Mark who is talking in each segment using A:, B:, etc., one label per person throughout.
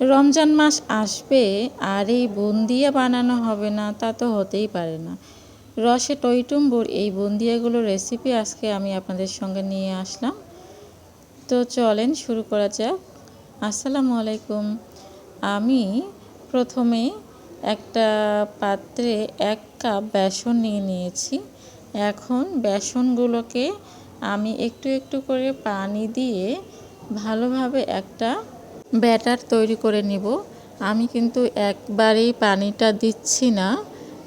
A: রমজান মাস আসবে, আর এই বুন্দিয়া বানানো হবে না, তা তো হতেই পারে না। রসে টইটুম্বুর এই বুন্দিয়াগুলোর রেসিপি আজকে আমি আপনাদের সঙ্গে নিয়ে আসলাম। তো চলেন শুরু করা যাক। আসসালামু আলাইকুম। আমি প্রথমে একটা পাত্রে এক কাপ বেসন নিয়ে নিয়েছি। এখন বেসনগুলোকে আমি একটু একটু করে পানি দিয়ে ভালোভাবে একটা ব্যাটার তৈরি করে নিব। আমি কিন্তু একবারেই পানিটা দিচ্ছি না।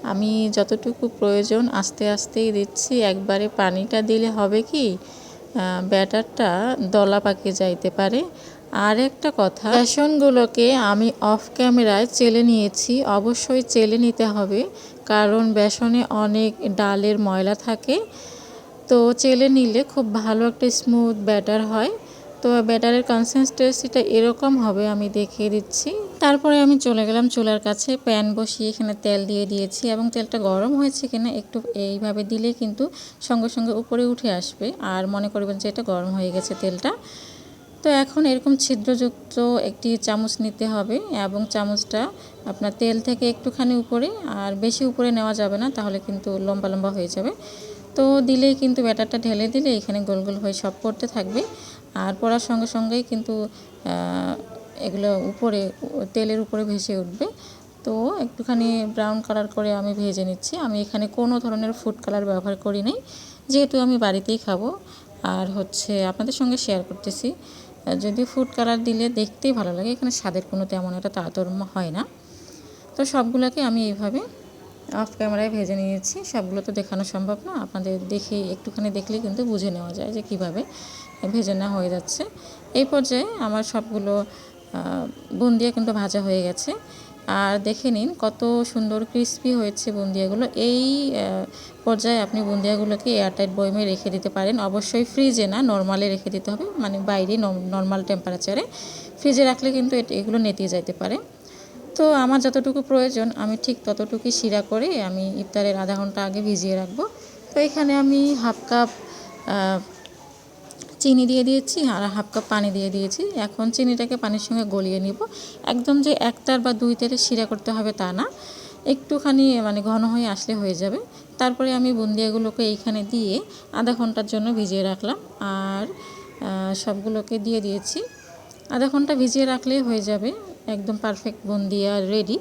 A: আমি যতটুকু প্রয়োজন আস্তে আস্তেই দিচ্ছি। একবারে পানিটা দিলে হবে কি ব্যাটারটা দলা পাকে যাইতে পারে। আর একটা কথা, বেসনগুলোকে আমি অফ ক্যামেরায় চেলে নিয়েছি। অবশ্যই চেলে নিতে হবে, কারণ বেসনে অনেক ডালের ময়লা থাকে। তো চেলে নিলে খুব ভালো একটা স্মুথ ব্যাটার হয়। তো ব্যাটারের কনসিস্টেন্সিটা এরকম হবে, আমি দেখিয়ে দিচ্ছি। তারপরে আমি চলে গেলাম চুলার কাছে, প্যান বসিয়ে এখানে তেল দিয়ে দিয়েছি এবং তেলটা গরম হয়েছে কিনা একটু এইভাবে দিলে কিন্তু সঙ্গে সঙ্গে উপরে উঠে আসবে। আর মনে করবেন যে এটা গরম হয়ে গেছে তেলটা। তো এখন এরকম ছিদ্রযুক্ত একটি চামচ নিতে হবে এবং চামচটা আপনার তেল থেকে একটুখানি উপরে, আর বেশি উপরে নেওয়া যাবে না, তাহলে কিন্তু লম্বা লম্বা হয়ে যাবে। তো দিলেই কিন্তু ব্যাটারটা ঢেলে দিলে এখানে গোল গোল হয়ে সব পড়তে থাকবে। আর পড়ার সঙ্গে সঙ্গেই কিন্তু এগুলো উপরে, তেলের উপরে ভেসে উঠবে। তো একটুখানি ব্রাউন কালার করে আমি ভেজে নিচ্ছি। আমি এখানে কোনো ধরনের ফুড কালার ব্যবহার করি নাই। যেহেতু আমি বাড়িতেই খাব। আর হচ্ছে আপনাদের সঙ্গে শেয়ার করতেছি। যদি ফুড কালার দিলে দেখতেই ভালো লাগে। এখানে স্বাদের কোনো তেমন একটা তারতম্য হয় না। তো সবগুলোকে আমি এইভাবে অফ ক্যামেরায় ভেজে নিয়েছি। সবগুলো তো দেখানো সম্ভব না। আপনাদের দেখে একটুখানি দেখলে কিন্তু বুঝে নেওয়া যায় যে কীভাবে ভেজে নেওয়া হয়ে যাচ্ছে। এই পর্যায়ে আমার সবগুলো বুন্দিয়া কিন্তু ভাজা হয়ে গেছে। আর দেখে নিন কত সুন্দর ক্রিস্পি হয়েছে বুন্দিয়াগুলো। এই পর্যায়ে আপনি বুন্দিয়াগুলোকে এয়ারটাইট বয়মে রেখে দিতে পারেন। অবশ্যই ফ্রিজে না নর্মালে রেখে দিতে হবে। মানে বাইরে নর্মাল টেম্পারেচারে ফ্রিজে রাখলে কিন্তু এগুলো নেতিয়ে যাইতে পারে। তো আমার যতটুকু প্রয়োজন, আমি ঠিক ততটুকুই শিরা করে আমি ইফতারের আধা ঘণ্টা আগে ভিজিয়ে রাখব। তো এখানে আমি হাফ কাপ চিনি দিয়ে দিয়েছি আর হাফ কাপ পানি দিয়ে দিয়েছি। এখন চিনিটাকে পানির সঙ্গে গলিয়ে নিব। একদম যে একটার বা দুই তেরে শিরা করতে হবে তা না। একটুখানি মানে ঘন হয়ে আসলে হয়ে যাবে। তারপরে আমি বুন্দিয়াগুলোকে এইখানে দিয়ে আধা ঘণ্টার জন্য ভিজিয়ে রাখলাম। আর সবগুলোকে দিয়ে দিয়েছি। আধা ঘণ্টা ভিজিয়ে রাখলেই হয়ে যাবে। একদম পারফেক্ট বুন্দিয়া রেডি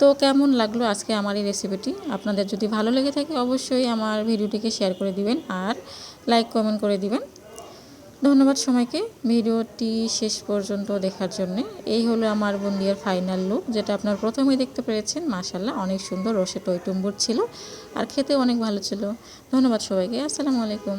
A: তো কেমন লাগল আজকে আমার এই রেসিপিটি আপনাদের যদি ভালো লেগে থাকে অবশ্যই আমার ভিডিওটিকে শেয়ার করে দিবেন আর লাইক কমেন্ট করে দিবেন। ধন্যবাদ সবাইকে। ভিডিওটি শেষ পর্যন্ত দেখার জন্য। এই হলো আমার বন্দিয়ার ফাইনাল লুক যেটা আপনার প্রথমেই দেখতে পেরেছেন। মাশাল্লাহ অনেক সুন্দর রসে টইটুম্বুর ছিল আর খেতে অনেক ভালো ছিল। ধন্যবাদ সবাইকে। আসসালামু আলাইকুম।